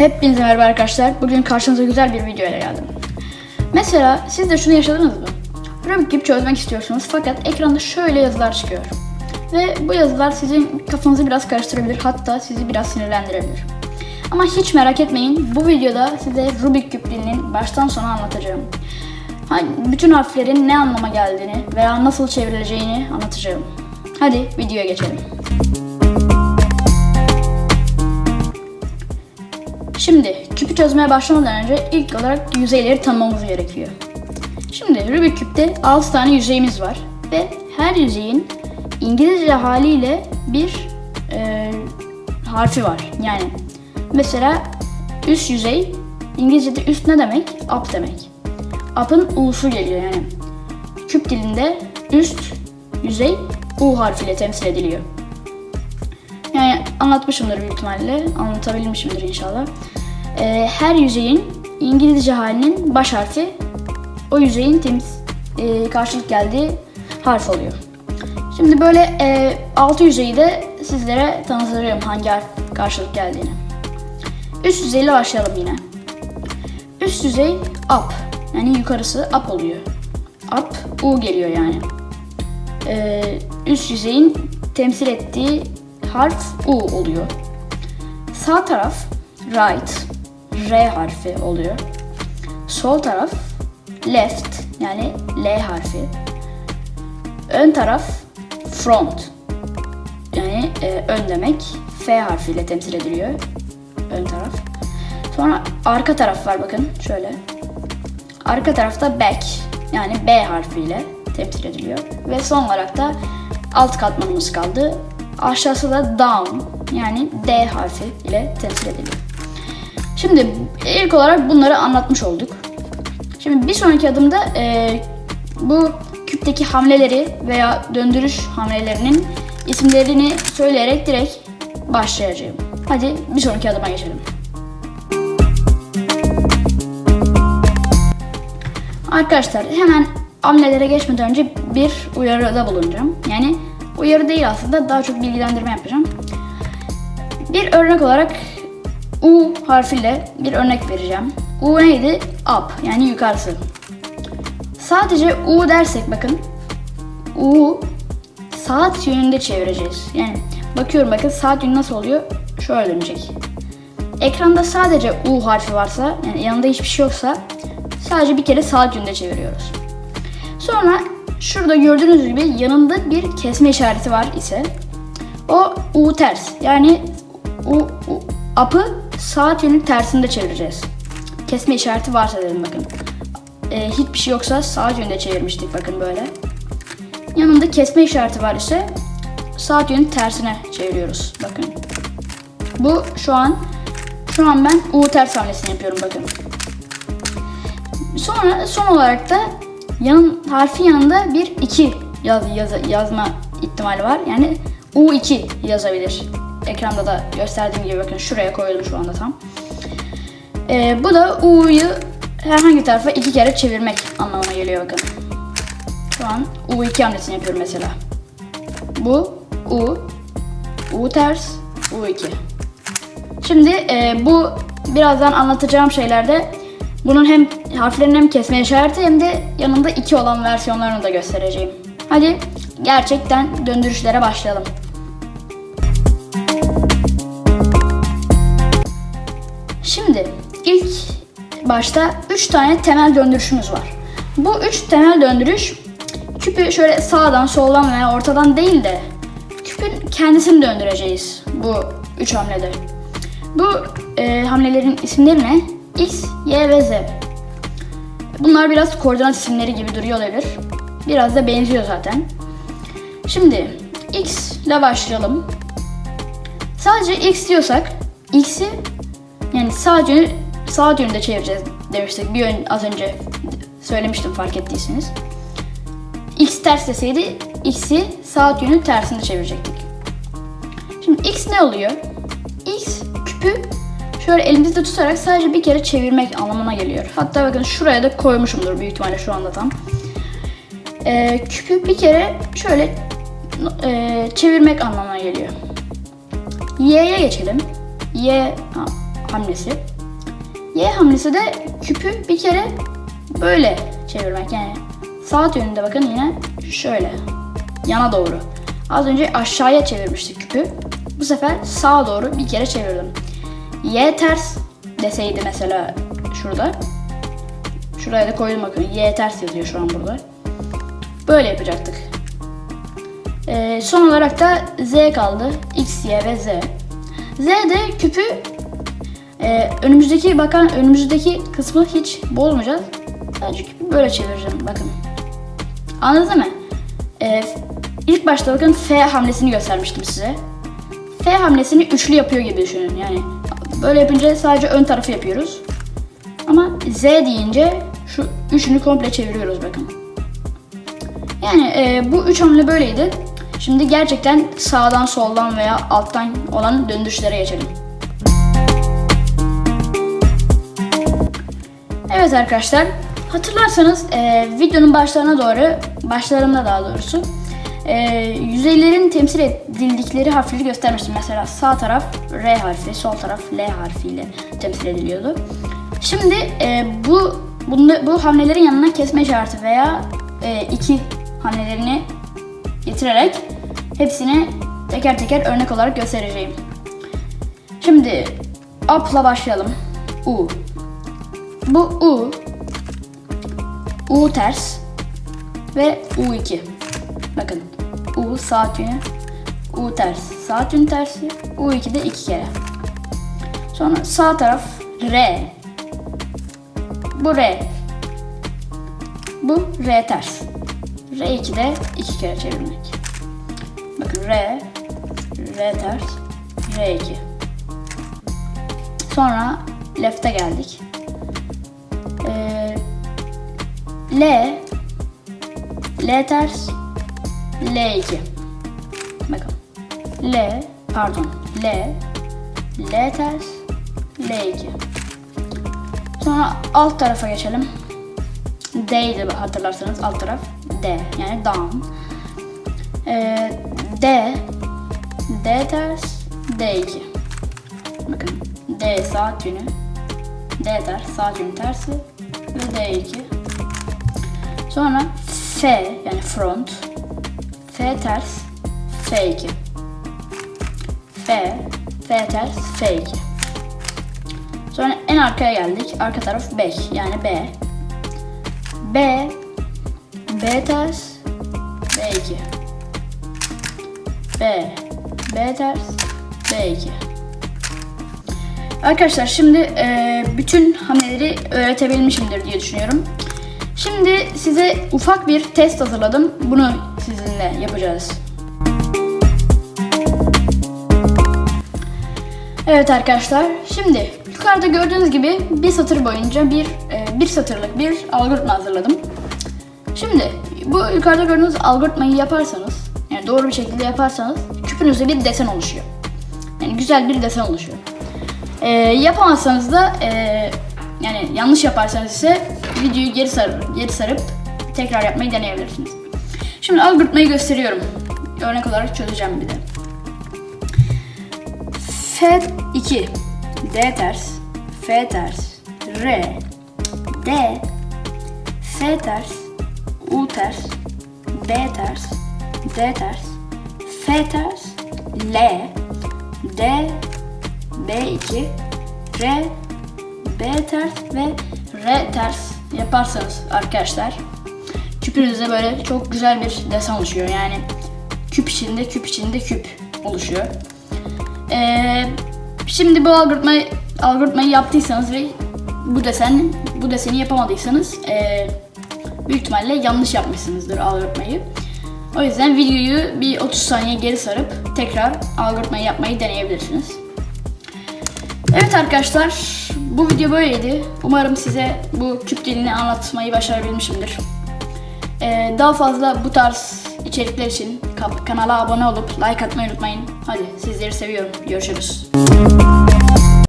Hepinize merhaba arkadaşlar. Bugün karşınıza güzel bir video ile geldim. Mesela siz de şunu yaşadınız mı? Rubik küp çözmek istiyorsunuz fakat ekranda şöyle yazılar çıkıyor. Ve bu yazılar sizin kafanızı biraz karıştırabilir hatta sizi biraz sinirlendirebilir. Ama hiç merak etmeyin bu videoda size Rubik küp dilinin baştan sona anlatacağım. Ha- Bütün harflerin ne anlama geldiğini veya nasıl çevrileceğini anlatacağım. Hadi videoya geçelim. Şimdi küpü çözmeye başlamadan önce ilk olarak yüzeyleri tanımamız gerekiyor. Şimdi Rubik küpte 6 tane yüzeyimiz var ve her yüzeyin İngilizce haliyle bir e, harfi var. Yani mesela üst yüzey İngilizce'de üst ne demek? Up demek. Up'ın U'su geliyor yani. Küp dilinde üst yüzey U harfiyle temsil ediliyor. Yani anlatmışımdır büyük ihtimalle. Anlatabilmişimdir inşallah. Ee, her yüzeyin İngilizce halinin baş harfi o yüzeyin temiz e, karşılık geldiği harf oluyor. Şimdi böyle e, altı yüzeyi de sizlere tanıtacağım hangi harf karşılık geldiğini. Üst yüzeyle başlayalım yine. Üst yüzey up. Yani yukarısı up oluyor. Up, U geliyor yani. Ee, üst yüzeyin temsil ettiği harf U oluyor. Sağ taraf right, R harfi oluyor. Sol taraf left yani L harfi. Ön taraf front yani e, ön demek F harfiyle temsil ediliyor. Ön taraf. Sonra arka taraf var bakın şöyle. Arka tarafta back yani B harfiyle temsil ediliyor. Ve son olarak da alt katmanımız kaldı. Aşağısı da down yani D harfi ile temsil ediliyor. Şimdi ilk olarak bunları anlatmış olduk. Şimdi bir sonraki adımda e, bu küpteki hamleleri veya döndürüş hamlelerinin isimlerini söyleyerek direkt başlayacağım. Hadi bir sonraki adıma geçelim. Arkadaşlar hemen hamlelere geçmeden önce bir uyarıda bulunacağım. Yani uyarı değil aslında daha çok bilgilendirme yapacağım. Bir örnek olarak U harfiyle bir örnek vereceğim. U neydi? Up yani yukarısı. Sadece U dersek bakın U saat yönünde çevireceğiz. Yani bakıyorum bakın saat yönü nasıl oluyor? Şöyle dönecek. Ekranda sadece U harfi varsa yani yanında hiçbir şey yoksa sadece bir kere saat yönünde çeviriyoruz. Sonra şurada gördüğünüz gibi yanında bir kesme işareti var ise o U ters. Yani U, U up'ı saat yönü tersinde çevireceğiz. Kesme işareti varsa dedim bakın. Ee, hiçbir şey yoksa saat yönünde çevirmiştik bakın böyle. Yanında kesme işareti var ise saat yönü tersine çeviriyoruz. Bakın. Bu şu an şu an ben U ters hamlesini yapıyorum bakın. Sonra son olarak da yanın harfin yanında bir 2 yaz, yaz, yazma ihtimali var. Yani U2 yazabilir. Ekranda da gösterdiğim gibi bakın şuraya koydum şu anda tam. Ee, bu da U'yu herhangi tarafa iki kere çevirmek anlamına geliyor bakın. Şu an U2 hamlesini yapıyorum mesela. Bu U, U ters, U2. Şimdi e, bu birazdan anlatacağım şeylerde bunun hem harflerin hem kesme işareti hem de yanında iki olan versiyonlarını da göstereceğim. Hadi gerçekten döndürüşlere başlayalım. Şimdi ilk başta 3 tane temel döndürüşümüz var. Bu 3 temel döndürüş küpü şöyle sağdan, soldan veya ortadan değil de küpün kendisini döndüreceğiz bu 3 hamlede. Bu e, hamlelerin isimleri ne? X, Y ve Z. Bunlar biraz koordinat isimleri gibi duruyor olabilir. Biraz da benziyor zaten. Şimdi X ile başlayalım. Sadece X diyorsak X'i yani sağ yönü sağ yönünde çevireceğiz demiştik. Bir yön az önce söylemiştim fark ettiyseniz. X ters deseydi X'i sağ yönü tersinde çevirecektik. Şimdi X ne oluyor? X küpü şöyle elimizde tutarak sadece bir kere çevirmek anlamına geliyor. Hatta bakın şuraya da koymuşumdur büyük ihtimalle şu anda tam. Ee, küpü bir kere şöyle e, çevirmek anlamına geliyor. Y'ye geçelim. Y ha, hamlesi. Y hamlesi de küpü bir kere böyle çevirmek yani saat yönünde bakın yine şöyle yana doğru. Az önce aşağıya çevirmiştik küpü. Bu sefer sağa doğru bir kere çevirdim. Y ters deseydi mesela şurada. Şuraya da koydum bakın. Y ters yazıyor şu an burada. Böyle yapacaktık. Ee, son olarak da Z kaldı. X, Y ve Z. Z de küpü e, önümüzdeki bakan önümüzdeki kısmı hiç bozmayacağız. Sadece küpü böyle çevireceğim bakın. Anladınız mı? Ee, ilk başta bakın F hamlesini göstermiştim size. F hamlesini üçlü yapıyor gibi düşünün. Yani böyle yapınca sadece ön tarafı yapıyoruz. Ama Z deyince şu üçünü komple çeviriyoruz bakın. Yani e, bu üç hamle böyleydi. Şimdi gerçekten sağdan soldan veya alttan olan döndürüşlere geçelim. Evet arkadaşlar hatırlarsanız e, videonun başlarına doğru başlarında daha doğrusu e, yüzeylerin temsil edildikleri harfleri göstermiştim. Mesela sağ taraf R harfi, sol taraf L harfiyle temsil ediliyordu. Şimdi e, bu bunda, bu hamlelerin yanına kesme işareti veya e, iki hamlelerini getirerek hepsini teker teker örnek olarak göstereceğim. Şimdi up'la başlayalım. U. Bu U. U ters ve U2. Bakın U saat yönü, U ters, saat yönü tersi, U2 de iki kere. Sonra sağ taraf R. Bu R. Bu R ters. R2 de iki kere çevirmek. Bakın R, R ters, R2. Sonra left'e geldik. Ee, L, L ters, L2. Bakın. L, pardon. L, L ters, L2. Sonra alt tarafa geçelim. D'ydi hatırlarsanız alt taraf D yani down. Ee, D, D ters, D2. Bakın D saat yönü, D ters, saat yönü tersi ve D2. Sonra F yani front, F ters, F2. F, F ters, F2. Sonra en arkaya geldik. Arka taraf 5 yani B. B, B ters, B2. B, B ters, B2. Arkadaşlar şimdi e, bütün hamleleri öğretebilmişimdir diye düşünüyorum. Şimdi size ufak bir test hazırladım. Bunu sizinle yapacağız. Evet arkadaşlar, şimdi yukarıda gördüğünüz gibi bir satır boyunca bir e, bir satırlık bir algoritma hazırladım. Şimdi bu yukarıda gördüğünüz algoritmayı yaparsanız, yani doğru bir şekilde yaparsanız küpünüzde bir desen oluşuyor. Yani güzel bir desen oluşuyor. E, yapamazsanız da e, yani yanlış yaparsanız ise videoyu geri sarıp, geri sarıp tekrar yapmayı deneyebilirsiniz. Şimdi algoritmayı gösteriyorum. Örnek olarak çözeceğim bir de. F2 D ters. F ters. R. D. F ters. U ters. B ters. D ters. F ters. L. D. B2 R. B ters ve R ters yaparsanız arkadaşlar küpünüzde böyle çok güzel bir desen oluşuyor. Yani küp içinde küp içinde küp oluşuyor. Ee, şimdi bu algoritmayı, algoritmayı yaptıysanız ve bu desen bu deseni yapamadıysanız ee, büyük ihtimalle yanlış yapmışsınızdır algoritmayı. O yüzden videoyu bir 30 saniye geri sarıp tekrar algoritmayı yapmayı deneyebilirsiniz. Evet arkadaşlar bu video böyleydi. Umarım size bu küp dilini anlatmayı başarabilmişimdir. Ee, daha fazla bu tarz içerikler için kanala abone olup like atmayı unutmayın. Hadi sizleri seviyorum. Görüşürüz.